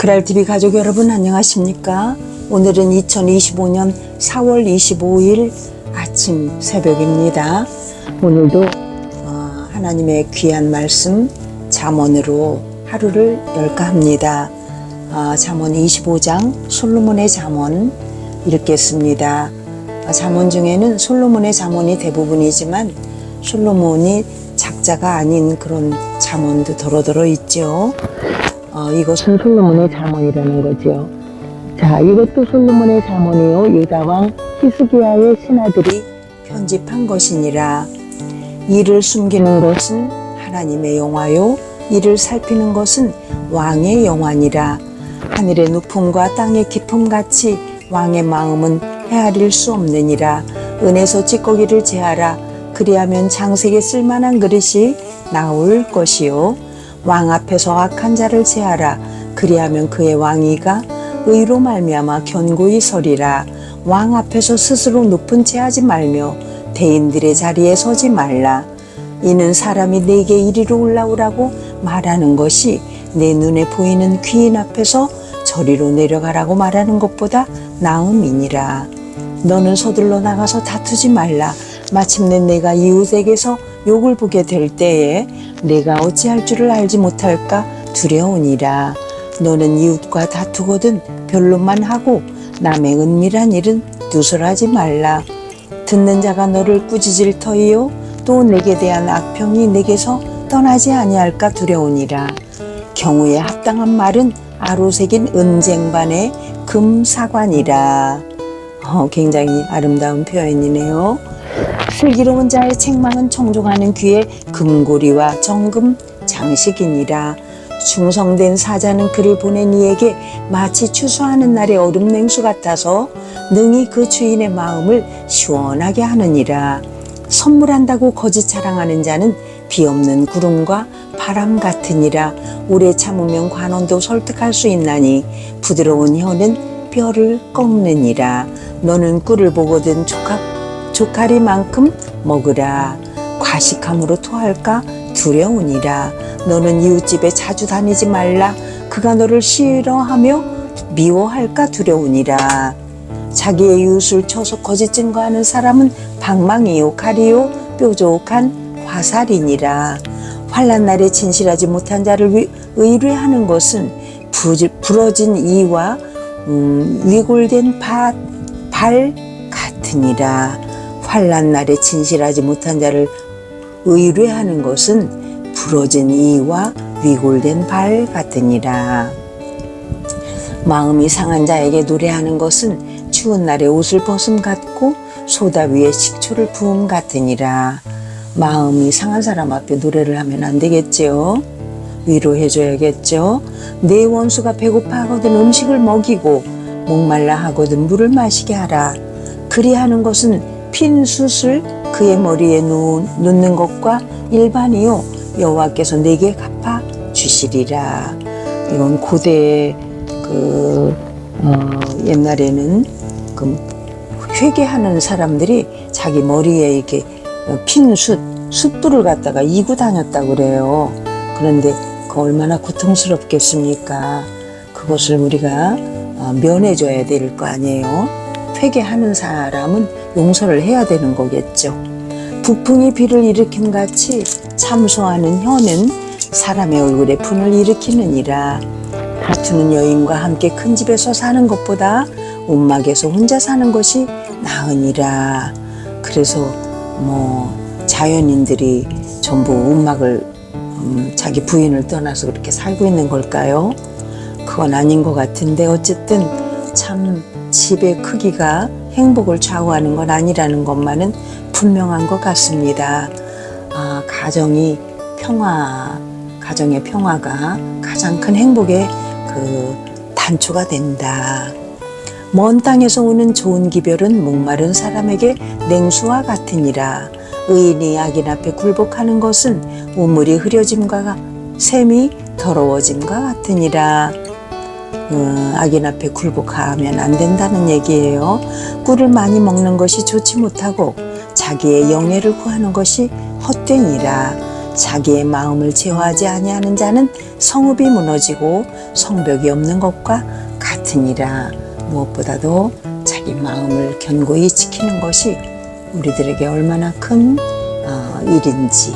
그랄TV 가족 여러분 안녕하십니까? 오늘은 2025년 4월 25일 아침 새벽입니다. 오늘도 어, 하나님의 귀한 말씀 잠언으로 하루를 열까 합니다. 아, 잠언 25장 솔로몬의 잠언 읽겠습니다. 아, 잠언 중에는 솔로몬의 잠언이 대부분이지만 솔로몬이 작자가 아닌 그런 잠언도 더러더러 있죠. 어, 이것은 솔로몬의 잠언이라는 거죠. 자, 이것도 솔로몬의 잠언이요. 유다왕 히스기야의 신하들이 편집한 것이니라. 이를 숨기는 것은 하나님의 영화요. 이를 살피는 것은 왕의 영화니라. 하늘의 높음과 땅의 깊음 같이 왕의 마음은 헤아릴 수 없느니라. 은에서 찌꺼기를 제하라. 그리하면 장색에 쓸만한 그릇이 나올 것이요. 왕 앞에서 악한 자를 제하라. 그리하면 그의 왕위가 의로 말미암아 견고히 서리라. 왕 앞에서 스스로 높은 채 하지 말며 대인들의 자리에 서지 말라. 이는 사람이 내게 이리로 올라오라고 말하는 것이 내 눈에 보이는 귀인 앞에서 저리로 내려가라고 말하는 것보다 나음이니라. 너는 서둘러 나가서 다투지 말라. 마침내 내가 이웃에게서 욕을 보게 될 때에 내가 어찌할 줄을 알지 못할까 두려우니라. 너는 이웃과 다투거든 변론만 하고 남의 은밀한 일은 누설하지 말라. 듣는 자가 너를 꾸짖을 터이요 또 내게 대한 악평이 내게서 떠나지 아니할까 두려우니라. 경우에 합당한 말은 아로새긴 은쟁반의 금사관이라. 어, 굉장히 아름다운 표현이네요. 슬기로운 자의 책망은 청종하는 귀에 금고리와 정금 장식이니라. 충성된 사자는 그를 보낸 이에게 마치 추수하는 날의 얼음 냉수 같아서 능히 그 주인의 마음을 시원하게 하느니라. 선물한다고 거짓 자랑하는 자는 비 없는 구름과 바람 같으니라. 오래 참으면 관원도 설득할 수 있나니 부드러운 혀는 뼈를 꺾느니라. 너는 꿀을 보거든 조각 조카리만큼 먹으라. 과식함으로 토할까 두려우니라. 너는 이웃집에 자주 다니지 말라. 그가 너를 싫어하며 미워할까 두려우니라. 자기의 이웃을 쳐서 거짓 증거하는 사람은 방망이요 칼이요 뾰족한 화살이니라. 환란 날에 진실하지 못한 자를 위- 의뢰하는 것은 부, 부러진 이와 음, 위골된 바, 발 같으니라. 환란 날에 진실하지 못한 자를 의뢰하는 것은 부러진 이와 위골된 발 같으니라. 마음이 상한 자에게 노래하는 것은 추운 날에 옷을 벗음 같고 소다 위에 식초를 부음 같으니라. 마음이 상한 사람 앞에 노래를 하면 안 되겠지요. 위로해줘야겠죠. 내 원수가 배고파하거든 음식을 먹이고 목말라 하거든 물을 마시게 하라. 그리하는 것은 핀 숯을 그의 머리에 놓, 놓는 것과 일반이요 여호와께서 내게 갚아 주시리라. 이건 고대 그 어, 옛날에는 그 회개하는 사람들이 자기 머리에 이렇게 핀 숯, 숯불을 갖다가 이고 다녔다고 그래요. 그런데 그 얼마나 고통스럽겠습니까? 그것을 우리가 어, 면해줘야 될 거 아니에요. 회개하는 사람은 용서를 해야 되는 거겠죠. 북풍이 비를 일으킨 같이 참소하는 혀는 사람의 얼굴에 분을 일으키느니라. 다투는 여인과 함께 큰 집에서 사는 것보다 움막에서 혼자 사는 것이 나으니라. 그래서 뭐 자연인들이 전부 움막을 음, 자기 부인을 떠나서 그렇게 살고 있는 걸까요? 그건 아닌 것 같은데 어쨌든 참 집의 크기가 행복을 좌우하는 건 아니라는 것만은 분명한 것 같습니다. 아, 가정이 평화, 가정의 평화가 가장 큰 행복의 그 단초가 된다. 먼 땅에서 오는 좋은 기별은 목마른 사람에게 냉수와 같으니라. 의인이 악인 앞에 굴복하는 것은 우물이 흐려짐과 샘이 더러워짐과 같으니라. 어, 악인 앞에 굴복하면 안 된다는 얘기예요. 꿀을 많이 먹는 것이 좋지 못하고 자기의 영예를 구하는 것이 헛되니라. 자기의 마음을 제어하지 아니하는 자는 성읍이 무너지고 성벽이 없는 것과 같으니라 무엇보다도 자기 마음을 견고히 지키는 것이 우리들에게 얼마나 큰 어, 일인지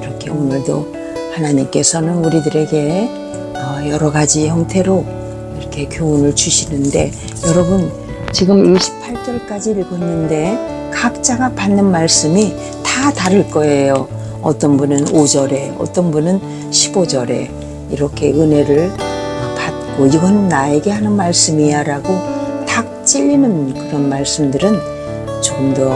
이렇게 오늘도 하나님께서는 우리들에게 어, 여러 가지 형태로 이렇게 교훈을 주시는데 여러분 지금 28절까지 읽었는데 각자가 받는 말씀이 다 다를 거예요. 어떤 분은 5절에 어떤 분은 15절에 이렇게 은혜를 받고 이건 나에게 하는 말씀이야 라고 탁 찔리는 그런 말씀들은 조금 더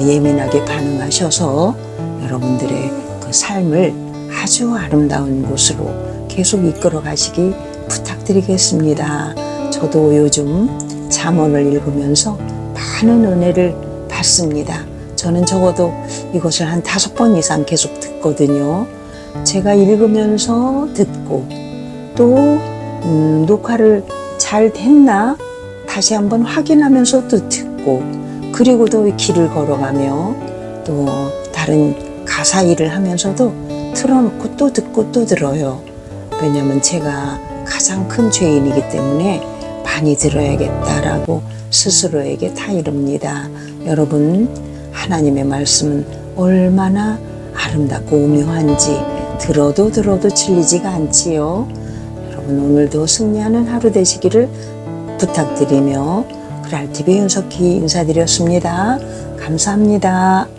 예민하게 반응하셔서 여러분들의 그 삶을 아주 아름다운 곳으로 계속 이끌어 가시기 부탁드리겠습니다. 저도 요즘 잠언을 읽으면서 많은 은혜를 받습니다. 저는 적어도 이것을 한 다섯 번 이상 계속 듣거든요. 제가 읽으면서 듣고 또 음, 녹화를 잘 됐나 다시 한번 확인하면서 또 듣고 그리고 또 길을 걸어가며 또 다른 가사 일을 하면서도 틀어놓고 또 듣고 또 들어요. 왜냐하면 제가 가장 큰 죄인이기 때문에 많이 들어야겠다라고 스스로에게 타이릅니다. 여러분, 하나님의 말씀은 얼마나 아름답고 오묘한지 들어도 들어도 질리지가 않지요. 여러분, 오늘도 승리하는 하루 되시기를 부탁드리며 그랄TV 윤석희 인사드렸습니다. 감사합니다.